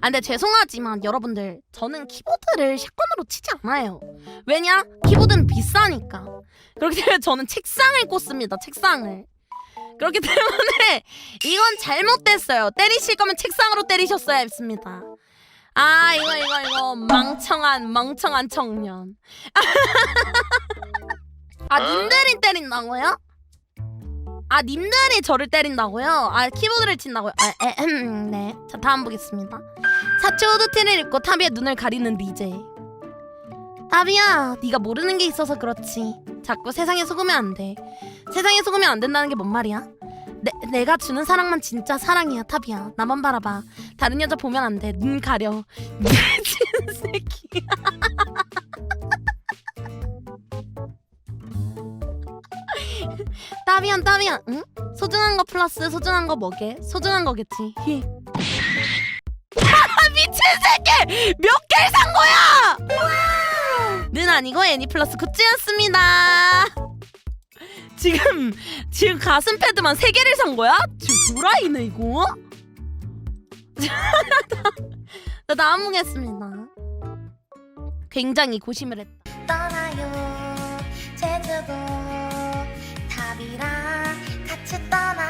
아 근데 죄송하지만 여러분들 저는 키보드를 샷건으로 치지 않아요. 왜냐? 키보드는 비싸니까. 그렇기 때문에 저는 책상을 꽂습니다. 책상을. 그렇기 때문에 이건 잘못됐어요. 때리실 거면 책상으로 때리셨어야 했습니다. 아 이거 이거 이거 멍청한 멍청한 청년. 아 님들이 때린다고요? 아 님들이 저를 때린다고요? 아 키보드를 친다고요? 아, 에헴, 네. 자 다음 보겠습니다. 사치 후드티를 입고 타비의 눈을 가리는 리제. 타비야, 네가 모르는 게 있어서 그렇지. 자꾸 세상에 속으면 안 돼. 세상에 속으면 안 된다는 게 뭔 말이야? 내, 내가 주는 사랑만 진짜 사랑이야, 타비야. 나만 바라봐. 다른 여자 보면 안 돼. 눈 가려. 미친 새끼. 따비안 따비안 응? 소중한 거 플러스 소중한 거 뭐게? 소중한 거겠지. 히. 아 미친 새끼! 몇 개를 산 거야! 는 아니고 애니 플러스 굿즈였습니다. 지금 지금 가슴 패드만 세 개를 산 거야? 지금 도라이네 이거? 나 다음 보겠습니다. 굉장히 고심을 했다. 떠나요. 제주도 답이랑 같이 떠나요